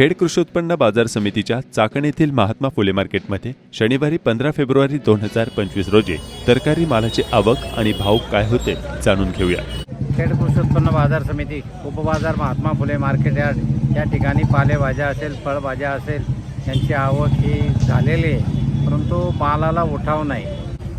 खेड कृषी उत्पन्न बाजार समितीच्या चाकण येथील महात्मा फुले मार्केटमध्ये शनिवारी पंधरा फेब्रुवारी दोन हजार पंचवीस रोजी तरकारी मालाची आवक आणि भाव काय होते जाणून घेऊया. खेड कृषी उत्पन्न बाजार समिती उपबाजार महात्मा फुले मार्केट यार्ड या ठिकाणी पालेभाज्या असेल फळभाज्या असेल यांची आवक ही झालेली आहे. परंतु मालाला उठाव नाही.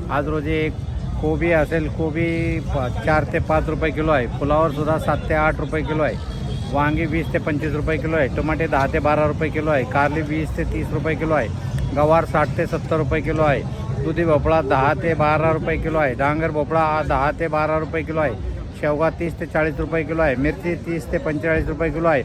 आज रोजी एक कोबी असेल कोबी चार ते पाच रुपये किलो आहे. फुलावरसुद्धा सात ते आठ रुपये किलो आहे. वांगी वीस ते पंचवीस रुपये किलो आहे टोमॅटे दहा ते बारा रुपये किलो आहे कारली वीस ते तीस रुपये किलो आहे गवार साठ ते सत्तर रुपये किलो आहे दुधी भोपळा दहा ते बारा रुपये किलो आहे डांगर भोपळा दहा ते बारा रुपये किलो आहे शेवगा तीस ते चाळीस रुपये किलो आहे मिरची तीस ते पंचेचाळीस रुपये किलो आहे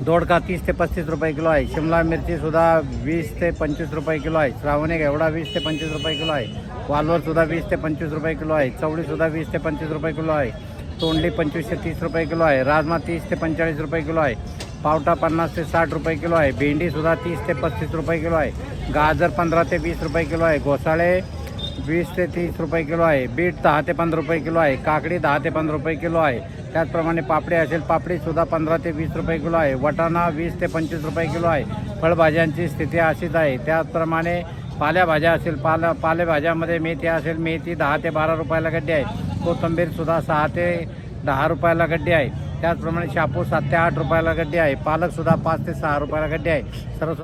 दोडका तीस ते पस्तीस रुपये किलो आहे शिमला मिरचीसुद्धा वीस ते पंचवीस रुपये किलो आहे श्रावणी एवढा वीस ते पंचवीस रुपये किलो आहे वालवरसुद्धा वीस ते पंचवीस रुपये किलो आहे चवळीसुद्धा वीस ते पंचवीस रुपये किलो आहे तोंडली पंचवीस ते तीस रुपये किलो आहे राजमा तीस ते पंचेचाळीस रुपये किलो आहे पावटा पन्नास ते साठ रुपये किलो आहे भेंडीसुद्धा तीस ते पस्तीस रुपये किलो आहे गाजर पंधरा ते वीस रुपये किलो आहे घोसाळे वीस ते तीस रुपये किलो आहे बीट दहा ते पंधरा रुपये किलो आहे काकडी दहा ते पंधरा रुपये किलो आहे त्याचप्रमाणे पापडी असेल पापडीसुद्धा पंधरा ते वीस रुपये किलो आहे वटाणा वीस ते पंचवीस रुपये किलो आहे फळभाज्यांची स्थिती अशीच आहे त्याचप्रमाणे पालेभाज्या असेल पाला पालेभाज्यामध्ये मेथी असेल मेथी दहा ते बारा रुपयाला गड्डी आहे कोथिंबीरसुद्धा सहा ते दहा रुपयाला गड्डी आहे. त्याचप्रमाणे शापू सात ते आठ रुपयाला गड्डी आहे. पालकसुद्धा पाच ते सहा रुपयाला गड्डी आहे. सर्व